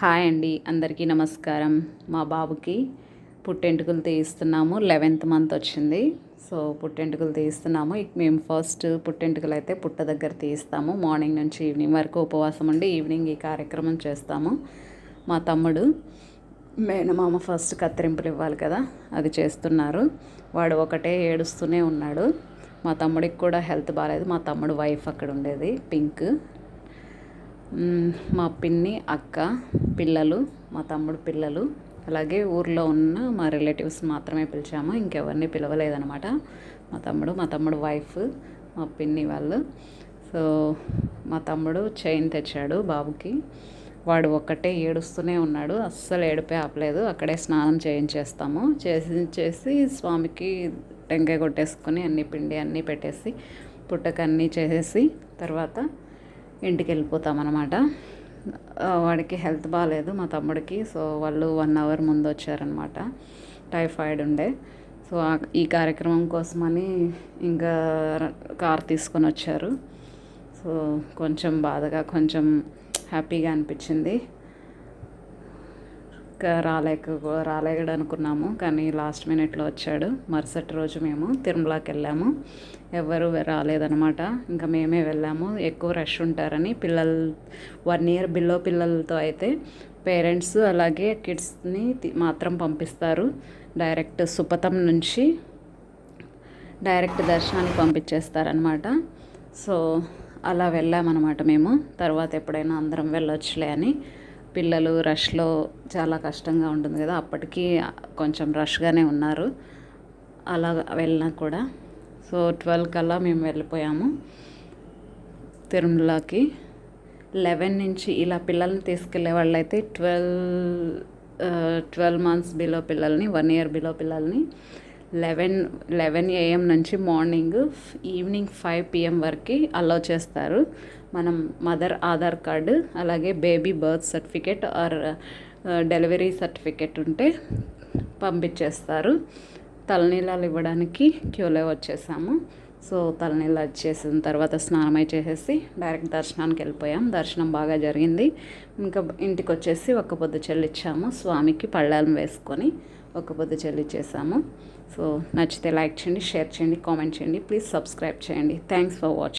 Hi అండి అందరికీ నమస్కారం. మా బాబుకి పుట్టెంటుకలు తీయిస్తున్నాము లెవెన్త్ మంత్ వచ్చింది. సో పుట్టెంటుకలు తీస్తున్నాము మేము ఫస్ట్ పుట్టెంటుకలు అయితే పుట్ట దగ్గర తీయిస్తాము. మార్నింగ్ నుంచి ఈవినింగ్ వరకు ఉపవాసం ఉండి ఈవినింగ్ ఈ కార్యక్రమం చేస్తాము. మా తమ్ముడు మేనమామ ఫస్ట్ కత్తిరింపులు ఇవ్వాలి కదా అది చేస్తున్నారు. వాడు ఒకటే ఏడుస్తూనే ఉన్నాడు. మా తమ్ముడికి కూడా హెల్త్ బాగాలేదు మా తమ్ముడు వైఫ్ అక్కడ ఉండేది పింక్. మా పిన్ని అక్క పిల్లలు మా తమ్ముడు పిల్లలు అలాగే ఊర్లో ఉన్న మా రిలేటివ్స్ మాత్రమే పిలిచాము. ఇంకెవరిని పిలవలేదనమాట మా తమ్ముడు మా తమ్ముడు వైఫ్ మా పిన్ని వాళ్ళు. సో మా తమ్ముడు చైన్ తెచ్చాడు బాబుకి. వాడు ఒక్కటే ఏడుస్తూనే ఉన్నాడు. అస్సలు ఏడిపే ఆపలేదు. అక్కడే స్నానం చేయించేస్తాము. చేసి చేసి స్వామికి టెంకాయ కొట్టేసుకొని అన్ని పిండి అన్నీ పెట్టేసి పుట్టకన్నీ చేసేసి తర్వాత ఇంటికి వెళ్ళిపోతామన్నమాట వాడికి హెల్త్ బాగాలేదు మా తమ్ముడికి. సో వాళ్ళు వన్ అవర్ ముందు వచ్చారనమాట టైఫాయిడ్ ఉండే. సో ఈ కార్యక్రమం కోసమని ఇంకా కార్ తీసుకొని వచ్చారు సో కొంచెం బాధగా కొంచెం హ్యాపీగా అనిపించింది. రాలేక రాలేడు అనుకున్నాము కానీ లాస్ట్ మినిట్లో వచ్చాడు. మరుసటి రోజు మేము తిరుమలకి వెళ్ళాము. ఎవరు రాలేదనమాట ఇంకా మేమే వెళ్ళాము. ఎక్కువ రష్ ఉంటారని పిల్లలు వన్ ఇయర్ బిలో పిల్లలతో అయితే పేరెంట్స్ అలాగే కిడ్స్ని మాత్రం పంపిస్తారు. డైరెక్ట్ సుపతం నుంచి డైరెక్ట్ దర్శనానికి పంపించేస్తారనమాట సో అలా వెళ్ళామన్నమాట మేము. తర్వాత ఎప్పుడైనా అందరం వెళ్ళొచ్చులే అని. పిల్లలు రష్లో చాలా కష్టంగా ఉంటుంది కదా అప్పటికి కొంచెం రష్గానే ఉన్నారు. అలా వెళ్ళినా కూడా. సో ట్వెల్వ్ కల్లా మేము వెళ్ళిపోయాము తిరుమలకి. లెవెన్ నుంచి ఇలా పిల్లల్ని తీసుకెళ్ళే వాళ్ళైతే ట్వెల్వ్ ట్వెల్వ్ మంత్స్ బిలో పిల్లల్ని వన్ ఇయర్ బిలో పిల్లల్ని లెవెన్ లెవెన్ ఏఎం నుంచి మార్నింగ్ ఈవినింగ్ ఫైవ్ పిఎం వరకు అలో చేస్తారు. మనం మదర్ ఆధార్ కార్డు అలాగే baby birth certificate or delivery certificate ఉంటే పంపించేస్తారు. తలనీలాలు ఇవ్వడానికి క్యూలో వచ్చేసాము. సో తలనీళ్ళు వచ్చేసిన తర్వాత స్నానం చేసేసి డైరెక్ట్ దర్శనానికి వెళ్ళిపోయాం. దర్శనం బాగా జరిగింది. ఇంకా ఇంటికి వచ్చేసి ఒక పొద్దు చెల్లిచ్చాము. స్వామికి పళ్ళాలను వేసుకొని ఒక పొద్దు చెల్లిచ్చేసాము. సో నచ్చితే లైక్ చేయండి షేర్ చేయండి కామెంట్ చేయండి. ప్లీజ్ సబ్స్క్రైబ్ చేయండి. Thanks for watching